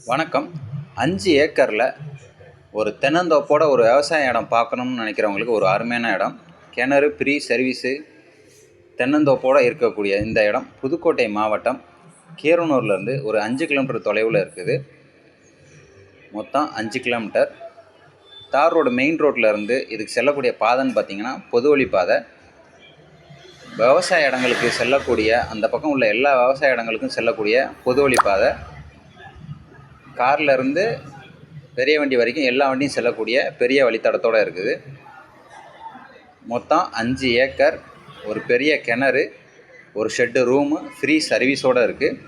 வணக்கம். அஞ்சு ஏக்கரில் ஒரு தென்னந்தோப்போட ஒரு விவசாய இடம் பார்க்கணும்னு நினைக்கிறவங்களுக்கு ஒரு அருமையான இடம். கிணறு ப்ரீ சர்வீஸு தென்னந்தோப்போடு இருக்கக்கூடிய இந்த இடம் புதுக்கோட்டை மாவட்டம். கீரனூர்லேருந்து ஒரு அஞ்சு கிலோமீட்டர் தொலைவில் இருக்குது. மொத்தம் அஞ்சு கிலோமீட்டர். தார் ரோடு மெயின் ரோட்டில் இருந்து இதுக்கு செல்லக்கூடிய பாதைன்னு பார்த்தீங்கன்னா பொது வழி பாதை. விவசாய இடங்களுக்கு செல்லக்கூடிய அந்த பக்கம் உள்ள எல்லா விவசாய இடங்களுக்கும் செல்லக்கூடிய பொது வழி பாதை. கார்லேருந்து பெரிய வண்டி வரைக்கும் எல்லா வண்டியும் செல்லக்கூடிய பெரிய வழித்தடத்தோடு இருக்குது. மொத்தம் அஞ்சு ஏக்கர் ஒரு பெரிய கிணறு ஒரு ஷெட்டு ரூமு ஃப்ரீ சர்வீஸோடு இருக்குது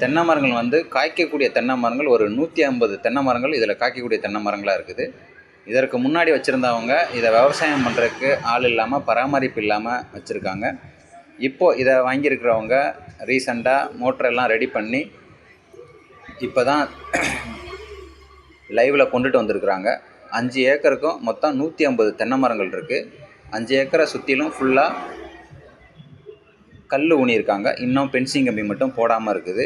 தென்னை மரங்கள் வந்து காய்க்கக்கூடிய தென்னை மரங்கள் ஒரு நூற்றி ஐம்பது தென்னை மரங்கள் இதில் காய்க்கக்கூடிய தென்னை மரங்களாக இருக்குது. இதற்கு முன்னாடி வச்சுருந்தவங்க இதை விவசாயம் பண்ணுறதுக்கு ஆள் இல்லாமல் பராமரிப்பு இல்லாமல் வச்சுருக்காங்க. இப்போது இதை வாங்கியிருக்கிறவங்க ரீசண்டாக மோட்டரெல்லாம் ரெடி பண்ணி இப்போ தான் லைவில் கொண்டுட்டு வந்திருக்கிறாங்க. அஞ்சு ஏக்கருக்கும் மொத்தம் நூற்றி ஐம்பது தென்னை மரங்கள் இருக்குது அஞ்சு ஏக்கரை சுற்றிலும் ஃபுல்லாக கல் ஊனியிருக்காங்க. இன்னும் பென்சிங் கம்பி மட்டும் போடாமல் இருக்குது.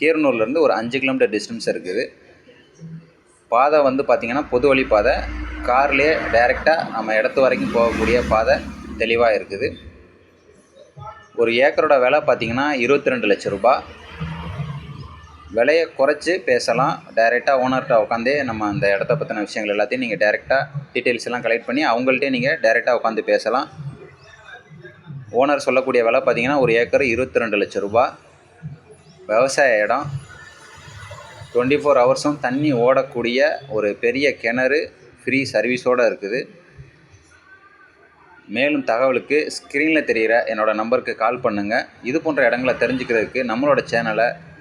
கீரனூர்லேருந்து ஒரு அஞ்சு கிலோமீட்டர் டிஸ்டன்ஸ் இருக்குது. பாதை வந்து பார்த்திங்கன்னா பொது வழி பாதை. கார்லேயே டைரெக்டாக நம்ம இடத்து வரைக்கும் போகக்கூடிய பாதை தெளிவாக இருக்குது. ஒரு ஏக்கரோட விலை பார்த்திங்கன்னா இருபத்தி ரெண்டு லட்ச ரூபாய். விலையை குறைச்சி பேசலாம். டைரெக்டாக ஓனர்கிட்ட உட்காந்தே நம்ம அந்த இடத்த பற்றின விஷயங்கள் எல்லாத்தையும் நீங்கள் டேரெக்டாக டீட்டெயில்ஸ் எல்லாம் கலெக்ட் பண்ணி அவங்கள்ட்டே நீங்கள் டைரெக்டாக உட்காந்து பேசலாம். ஓனர் சொல்லக்கூடிய விலை பார்த்தீங்கன்னா ஒரு ஏக்கர் இருபத்தி ரெண்டு லட்சம் ரூபாய் விவசாய இடம். டுவெண்ட்டி ஃபோர் ஹவர்ஸும் தண்ணி ஓடக்கூடிய ஒரு பெரிய கிணறு ஃப்ரீ சர்வீஸோடு இருக்குது. மேலும் தகவலுக்கு ஸ்க்ரீனில் தெரிகிற என்னோடய நம்பருக்கு கால் பண்ணுங்கள் இது போன்ற இடங்களை தெரிஞ்சுக்கிறதுக்கு நம்மளோட சேனலை